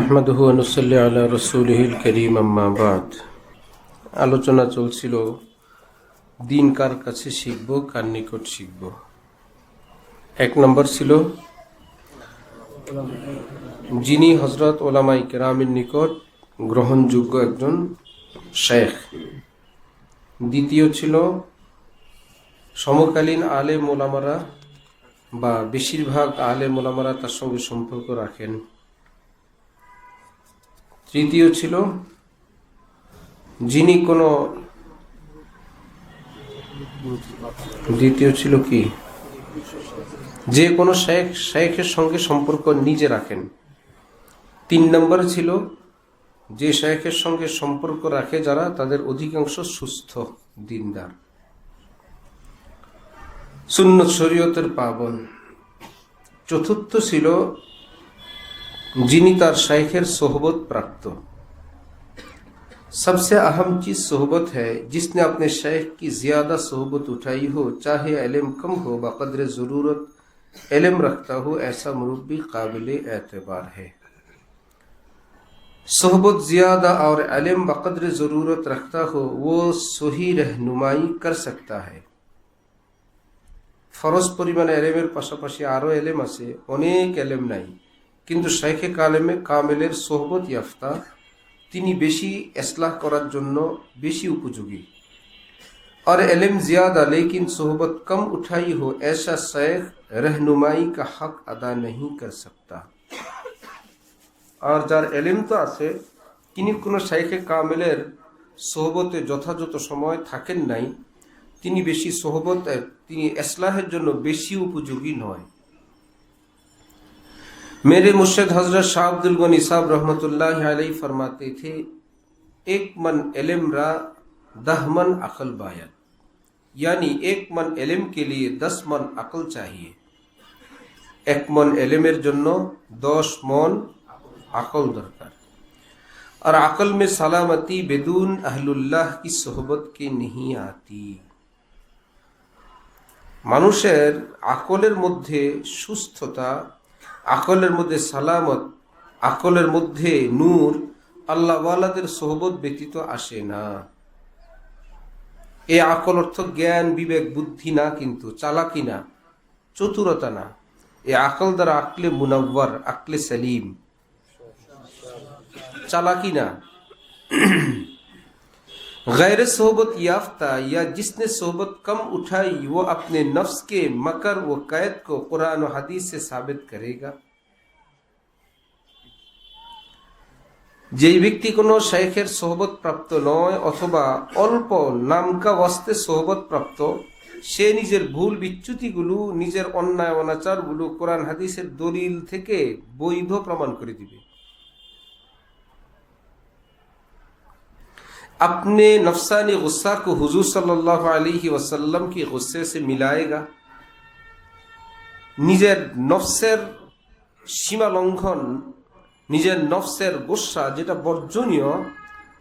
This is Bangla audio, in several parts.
আহমদহু আনুসল্লি আলা রসুলহিল করিম আম্মাবাদ আলোচনা চলছিল, দিন কার কাছে শিখব, কার নিকট শিখব? এক নম্বর ছিল, যিনি হজরত ওলামাই কেরামের নিকট গ্রহণযোগ্য একজন শেখ দ্বিতীয় ছিল, সমকালীন আলে মোলামারা বা বেশিরভাগ আলে মোলামারা তার সঙ্গে সম্পর্ক রাখেন। তৃতীয় ছিল যিনি কোনো দ্বিতীয় ছিল কি? যে কোনো শেখ শেখের সঙ্গে সম্পর্ক নিজে রাখেন। তিন নম্বর ছিল যে শেখের সঙ্গে সম্পর্ক রাখে যারা তাদের অধিকাংশ সুস্থ দিনদার। সুন্নত শরীয়তের পাবন। চতুর্থ ছিল جنی تار شیخر صحبت پرکت سب سے اہم چیز صحبت ہے جس نے اپنے شیخ کی زیادہ صحبت اٹھائی ہو چاہے علم کم ہو بقدر ضرورت علم رکھتا ہو ایسا مربی قابل اعتبار ہے صحبت زیادہ اور علم بقدر ضرورت رکھتا ہو وہ صحیح رہنمائی کر سکتا ہے فروز পরিমাণে এলেমের পাশাপাশি আরও علم আছে انیک علم نہیں কিন্তু শেখে কালেমে কামেলের সোহবত ইয়াফতা তিনি বেশি এসলাহ করার জন্য বেশি উপযোগী और इलम ज़्यादा लेकिन सोहबत कम उठाई हो ऐसा शेख रहनुमाई का हक अदा नहीं कर सकता আর যার এলেম তো আছে তিনি কোনো শাইখে কামেলের সোহবতে যথাযথ সময় থাকেন নাই তিনি বেশি সোহবত তিনি এসলাহের জন্য বেশি উপযোগী নয় मेरे मुर्शद हजरत शाह अब्दुल गनी साहब रहमतुल्लाह अलैहि फरमाते थे एक मन इल्म रा दह मन अकल बायत यानी एक मन इल्म के लिए दस मन अकल चाहिए এক মন এলেমের জন্য দশ মন আকল দরকার और अकल में सलामती बेदून अहलुल्लाह की सोहबत के नहीं आती মানুষের আকলের মধ্যে সুস্থতা আকলের মধ্যে সালামত, আকলের মধ্যে নূর আল্লাহওয়ালাদের সোহবত ব্যতীত আসে না। এ আকল অর্থ জ্ঞান, বিবেক, বুদ্ধি না, কিন্তু চালাকি না, চতুরতা না। এ আকল দ্বারা আকলে মুনাব্বার আকলে সলিম। চালাকি না। गैर सोहबत याफ्ता या जिसने सोहबत कम उठाई वो अपने नफ्स के मकर व कैद को कुरान और हदीस से साबित करेगा যেই ব্যক্তি কোনো শেখের সোহবত প্রাপ্ত নয় অথবা অল্প নামকা বস্তে সোহবত প্রাপ্ত সে নিজের ভুল বিচ্যুতিগুলো নিজের অন্যায় অনাচারগুলো কোরআন হাদিসের দলিল থেকে বৈধ প্রমাণ করে দিবে अपने नफसानी गुस्सा को हुजूर सल्लल्लाहु अलैहि वसल्लम की गुस्से से मिलाएगा নিজের নফসের সীমা লঙ্ঘন নিজের নফসের গোসা যেটা বর্জনীয়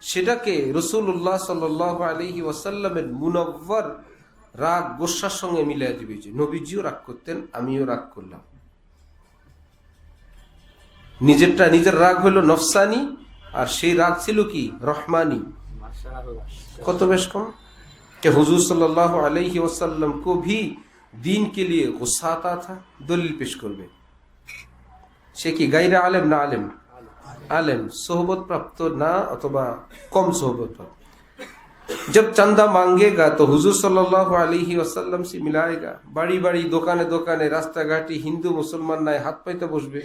সেটাকে রসুল্লাহ সাল্লাহ আলহি ওয়াসাল্লামের মুনব্বর রাগ গোসার সঙ্গে মিলিয়ে দিবে যে নবীজিও রাগ করতেন আমিও রাগ করলাম নিজেরটা নিজের রাগ হলো নফসানি আর সেই রাগ ছিল কি রহমানি কত বেশ কম? কে হুজুর সাল্লাহ আলহি ওসাল্লাম কবি দিন কে লিয়ে গুসা আতা দলিল পেশ করবে। সে কি গাইরা আলেম না আলেম? আলেম। সোহবত প্রাপ্ত না অথবা কম সোহবত প্রাপ্ত জব চান্দা মাঙ্গেগা তো হুজুর সাল্লাহ আলহি ওসাল্লাম সে মিলায়েগা। বাড়ি বাড়ি, দোকানে দোকানে, রাস্তাঘাটে হিন্দু মুসলমান নাই, হাত পাইতে বসবে।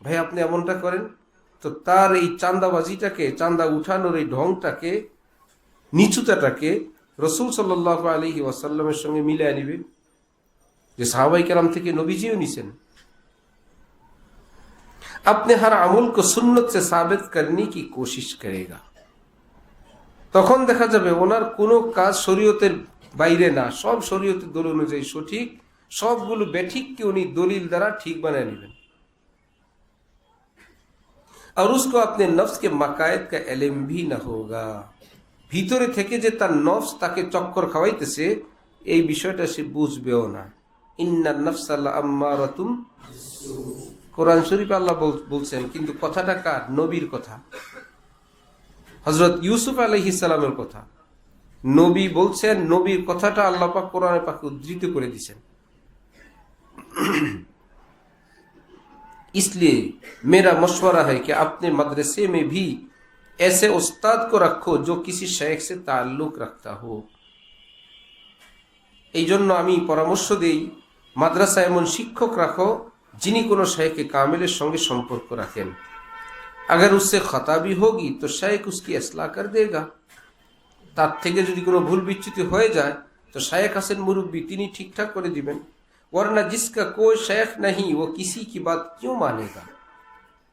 ভাই, আপনি এমনটা করেন? তো তার এই চান্দাবাজিটাকে চান্দা উঠানোর এই ঢংটাকে নিচুতাটাকে রসুল সাল্লাহ আলহি ওয়াসাল্লামের সঙ্গে মিলিয়ে নিবে যে সাহাবাই কালাম থেকে নবীজিও নিছেন अपने हर अमल को सुन्नत से साबित करने की कोशिश करेगा তখন দেখা যাবে ওনার কোনো কাজ শরীয়তের বাইরে না সব শরীয়তের দল অনুযায়ী সঠিক সবগুলো বেঠিককে উনি দলিল দ্বারা ঠিক বানিয়ে নেবেন और उसको अपने नफ्स के मकायद का एलम भी न होगा ভিতরে থেকে যে তার নফস তাকে চক্কর খাওয়াইতেছে এই বিষয়টা সে বুঝবেও না ইন্না নফসাল্লাহ আম্মারাতুম কোরআন শরীফ আল্লাহ বল- বলছেন কিন্তু কথাটা কার নবীর কথা হজরত ইউসুফ আলহিসালামের কথা নবী বলছেন নবীর কথাটা আল্লাহ পাক কোরআনে পাকে উদ্ধৃত করে দিছেন इसलिए मेरा मशवरा है कि अपने मदरसे में भी ऐसे उस्ताद को रखो जो किसी शेख से ताल्लुक रखता हो এই জন্য আমি পরামর্শ দেই মাদ্রাসা এমন শিক্ষক রাখো যিনি কোনো শেখে কামেলের সঙ্গে সম্পর্ক রাখেন अगर उससे खता भी होगी तो शेख उसकी असलाह कर देगा তার থেকে যদি কোনো ভুল বিচ্যুতি হয়ে যায় তো শায়েখ হাসেন মুরব্বী তিনি ঠিকঠাক করে দিবেন वरना जिसका कोई शेख नहीं वो किसी की बात क्यों मानेगा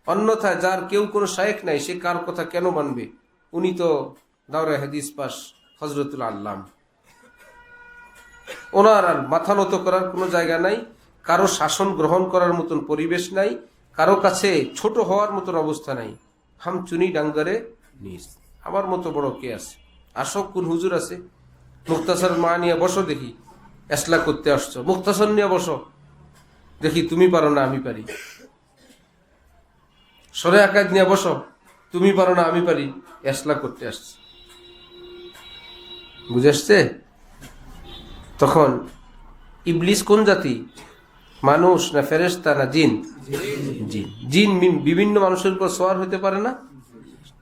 অন্যথা যার কেউ কোনো শায়েখ নাই সে কার কথা কেন মানবে উনি তো দাওরা হাদিস পাস হজরতুল আল্লাম ওনার আর মাথা নত করার কোনো জায়গা নাই কারো শাসন গ্রহণ করার মতন পরিবেশ নাই কারো কাছে ছোট হওয়ার মতন অবস্থা নাই হাম চুনি ডাঙ্গারে নিস আমার মতো বড় কে আছে আসক কোন হুজুর আছে মুক্তাসর মা নিয়ে বসো দেখি এসলা করতে আসছো। মুক্তাসর নিয়ে বসো। দেখি তুমি পারো না আমি পারি। সরে আকাশ নিয়ে বসো। তুমি পারো না আমি পারি। এসলা করতে আসছি। বুঝে আসছে? তখন ইবলিস কোন জাতি? মানুষ না ফেরেস্তা না জিন? জিন। জিন বিভিন্ন মানুষের উপর সোয়ার হতে পারে না?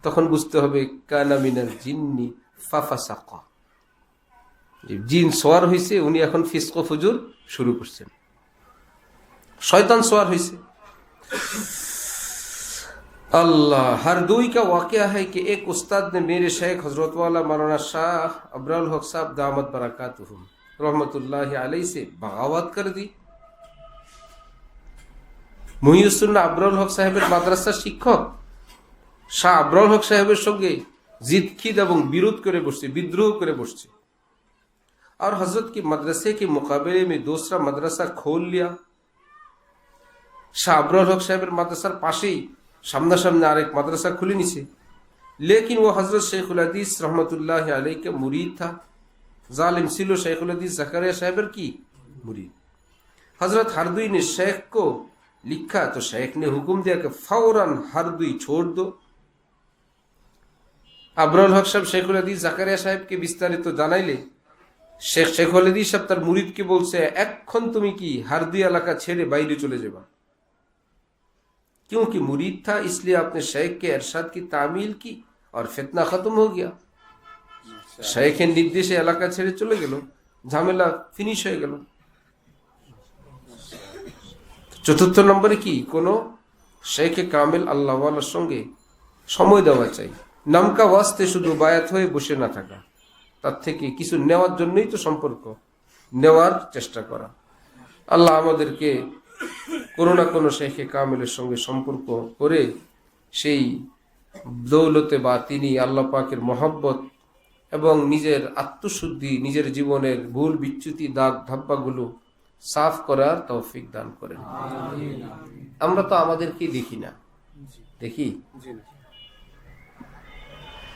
তখন বুঝতে হবে, কানা মিনাল জিন্নি ফাফাসাকা। যে জিন সোয়ার হয়েছে উনি এখন ফিসকো ফুজুর শুরু করছেন। শয়তান সোয়ার হয়েছে আল্লাহ, হার دوئی کا واقعہ ہے کہ ایک استاد نے میرے شیخ حضرت والا مولانا شاہ ابرال حق صاحب دامت برکات رحمت اللہ علیہ سے بغاوت মহিউসুল্লাহ আবরুল হক সাহেবের মাদ্রাসা শিক্ষক, শাহ আবরুল হক সাহেবের সঙ্গে জিদখিদ এবং বিরোধ করে বসছে, বিদ্রোহ করে বসছে। और हजरत के मदरसे के मुकाबले में दूसरा मदरसा खोल लिया শাহ আবরাল হক সাহেবের মাদ্রাসার পাশেই সামনাসামনি আরেক মাদ্রাসা খুলে নিছে लेकिन वो हजरत शेखुल हदीस रहमतुल्लाह अलैह के मुरीद था जालिम सिलो शेखुल हदीस जकरिया साहबर की मुरीद हजरत हरदुई ने शेख को लिखा तो शेख ने हुक्म दिया कि फौरन हरदुई छोड़ दो আবরুল হক সাহেব শেখুল হাদিস জাকারিয়া সাহেবকে বিস্তারিত জানাইলে শেখ শেখুল হাদিস সাহেব তার মুরিদকে বলছে এক্ষণ তুমি কি হারদি এলাকা ছেড়ে বাইরে চলে যাবা क्योंकि मुरीद था इसलिए आपने शेख के अरशाद की तामील की और फितना खत्म हो गया শেখের নির্দেশে এলাকা ছেড়ে চলে গেল ঝামেলা ফিনিশ হয়ে গেল চতুর্থ নম্বরে কি কোনো শেখে কামেল আল্লাহওয়ালার সঙ্গে সময় দেওয়া চাই নামকা ওয়াস্তে শুধু বায়াত হয়ে বসে না থাকা তার থেকে কিছু নেওয়ার জন্যই তো সম্পর্ক। নেওয়ার চেষ্টা করা। আল্লাহ আমাদেরকে কোনো না কোনো শেখে কামেলের সঙ্গে সম্পর্ক করে সেই দৌলতে বা তিনি আল্লাহ পাকের মহব্বত এবং নিজের আত্মশুদ্ধি নিজের জীবনের ভুল বিচ্যুতি দাগ ধাপ্পাগুলো সাফ করার তৌফিক দান করেন। আমরা তো আমাদেরকেই দেখি না। দেখি।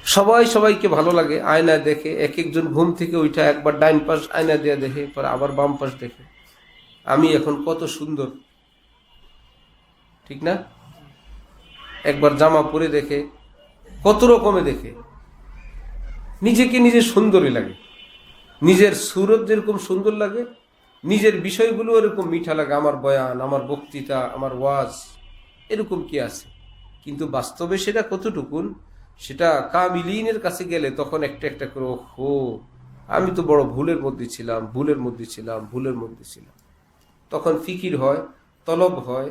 সবাই সবাইকে ভালো লাগে আয়না দেখে, এক একজন ঘুম থেকে উঠা একবার ডাইন পাশ আয়না দিয়ে দেখে পরে আবার বাম পাশ দেখে। আমি এখন কত সুন্দর। ঠিক না? একবার জামা পরে দেখে, কত রকমে দেখে। নিজেকে নিজে সুন্দরই লাগে। নিজের সুরত যেরকম সুন্দর লাগে, নিজের বিষয়গুলো এরকম মিঠা লাগে, আমার বয়ান, আমার বক্তৃতা, আমার ওয়াজ, এরকম কি আছে? কিন্তু বাস্তবে সেটা কতটুকুন? সেটা কামিলিনের কাছে গেলে তখন একটা একটা করে হো আমি তো বড় ভুলের মধ্যে ছিলাম, ভুলের মধ্যে ছিলাম, ভুলের মধ্যে ছিলাম। তখন ফিকির হয়, তলব হয়,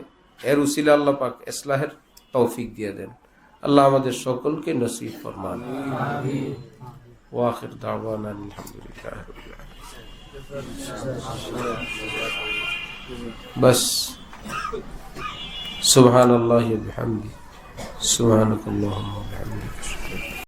এর উসিলা আল্লাহ পাক ইসলাহের তৌফিক দিয়ে দেন। আল্লাহ আমাদের সকলকে নসিব ফরমান। ওয়াখির দাওয়ানা আলহামদুলিল্লাহ। সুবহানাল্লাহি ওয়া বিহামদিহি সুবহানাকাল্লাহুম্মা ওয়া বিহামদিকা।